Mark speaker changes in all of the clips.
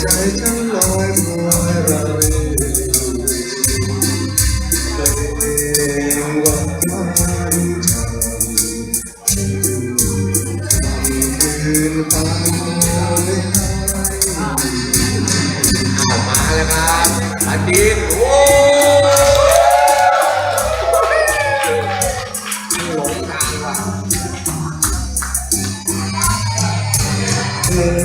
Speaker 1: ใจฉันลอยลอยระเริงเพลงหวานชื่นคืนไม่หาย
Speaker 2: เอามาแล้วครับอดีตโอ้
Speaker 1: แล้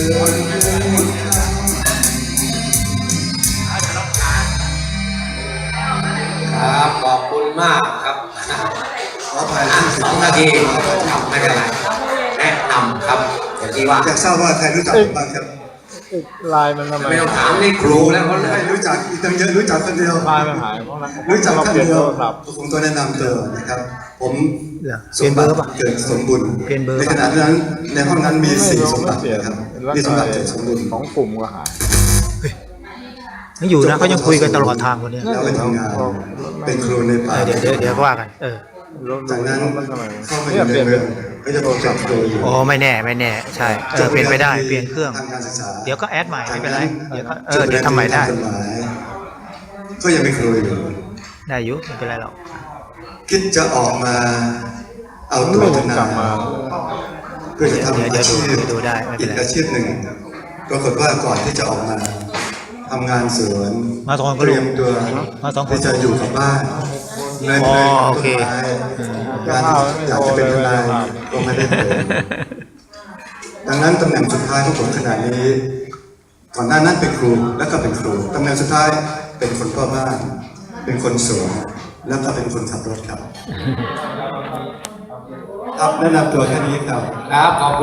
Speaker 1: ครั
Speaker 2: บขอบคุณมากครับ
Speaker 1: ขออภัย
Speaker 2: อะ
Speaker 1: ที่
Speaker 2: สองนาทีไม่เป็นไรแนะนำครับอย่างที่ว่า
Speaker 1: อยากทราบว่าใครรู้จักผมบ้างครับ
Speaker 3: ลายมันทำไม
Speaker 2: ไม่ต้องถามนี่ครูแล้วเขา
Speaker 1: ไม่รู้จักอีกตั้งเยอะรู้จักคนเดียว
Speaker 3: ลายมันหายเพราะอะไร
Speaker 1: รู้จัก
Speaker 3: เรา
Speaker 1: ท่าน
Speaker 3: เปลี่ยน
Speaker 1: เดีย
Speaker 3: โท
Speaker 1: ว
Speaker 3: รศัพท์
Speaker 1: ผมตัวแนะนำตัวนะครับ ผม
Speaker 4: เหรอเปลี่ยนเบอร์ป่ะ
Speaker 1: เกิดสมบูรณ์
Speaker 4: เปลี่ยนเบอร์
Speaker 1: ใน
Speaker 4: ป่ะ
Speaker 1: ขณะนั้นในห้องนั้นมี
Speaker 3: ไม่
Speaker 1: สี่
Speaker 3: เรา
Speaker 1: สม
Speaker 3: ไม่
Speaker 1: บัติ
Speaker 3: เปลี่ยน
Speaker 1: นะครับ
Speaker 3: แล้ว
Speaker 1: มีสมบัติ
Speaker 3: ก็
Speaker 1: เจ็ดสมบูรณ์
Speaker 3: ของกลุ่มก็หาย
Speaker 4: ยังอยู่นะเขายังคุยกันตลอดทางคนเนี้ย
Speaker 1: แล้วไปทำงานเป็นครูในป่า
Speaker 4: เออเดี๋ยวเดี๋ยวเดี๋ยวก็ว่ากันเออ
Speaker 1: จากนั้น
Speaker 3: มันทำไม
Speaker 1: เข้ามาอ
Speaker 3: เนี่ย
Speaker 1: ยู่
Speaker 3: เป
Speaker 1: ใน
Speaker 3: ลี่ยน
Speaker 1: เมืองก็จะโดนจับตัวอยู่
Speaker 4: อ๋อไม่แน่ไม่แน่ ใช่เออเปลี่ยนไปได้เปลี่ยนเครื่อง
Speaker 1: ทางการศึกษา
Speaker 4: เดี๋ยวก็แอดใหม่ไม่เป็นไรเดี๋ยวก็เอ
Speaker 1: จ
Speaker 4: อบเดี๋ยวทำใหม่ได้
Speaker 1: กฎหมายก็ยังเป็นครูอยู่
Speaker 4: ได้อยุไม่เป็นไรหรอก
Speaker 1: คิดจะออกมาเอา
Speaker 3: มัน
Speaker 1: ตัว
Speaker 3: ไม่
Speaker 1: ท
Speaker 3: ก
Speaker 1: นา
Speaker 3: ลับมา
Speaker 1: เพื่อจะทำ
Speaker 4: เดี๋ยวเดี๋
Speaker 1: อา
Speaker 4: ยวดู
Speaker 1: ชีพ
Speaker 4: เดี๋ยวดูได้ไม่เป็
Speaker 1: อี
Speaker 4: น
Speaker 1: ก
Speaker 4: ไร
Speaker 1: อาชีพหนึ่งปรากฏว่าก่อนที่จะออกมาทำงานสวน
Speaker 4: มาสองคนก็
Speaker 1: เต
Speaker 4: รู้
Speaker 1: รียมตัว
Speaker 4: มาสองคน
Speaker 1: ที่จะอยู่กับบ้าน เลย
Speaker 4: อ๋อ
Speaker 1: เลยกับ
Speaker 4: โอ
Speaker 1: ต้
Speaker 4: เค
Speaker 1: นไม้งานที่อยากจะเป็นทนายก็ไม่ได้เป็นดังนั้นตำแหน่งสุดท้ายของผมขณะนี้ก่อนหน้านั้นเป็นครูแล้วก็เป็นครูตำแหน่งสุดท้ายเป็นคนพ่อบ้านเป็นคนสวนแล้วก็เป็นคนขับรถครับครับแนะนำตัวแค่นี้ครับ
Speaker 2: ครับขอบคุณ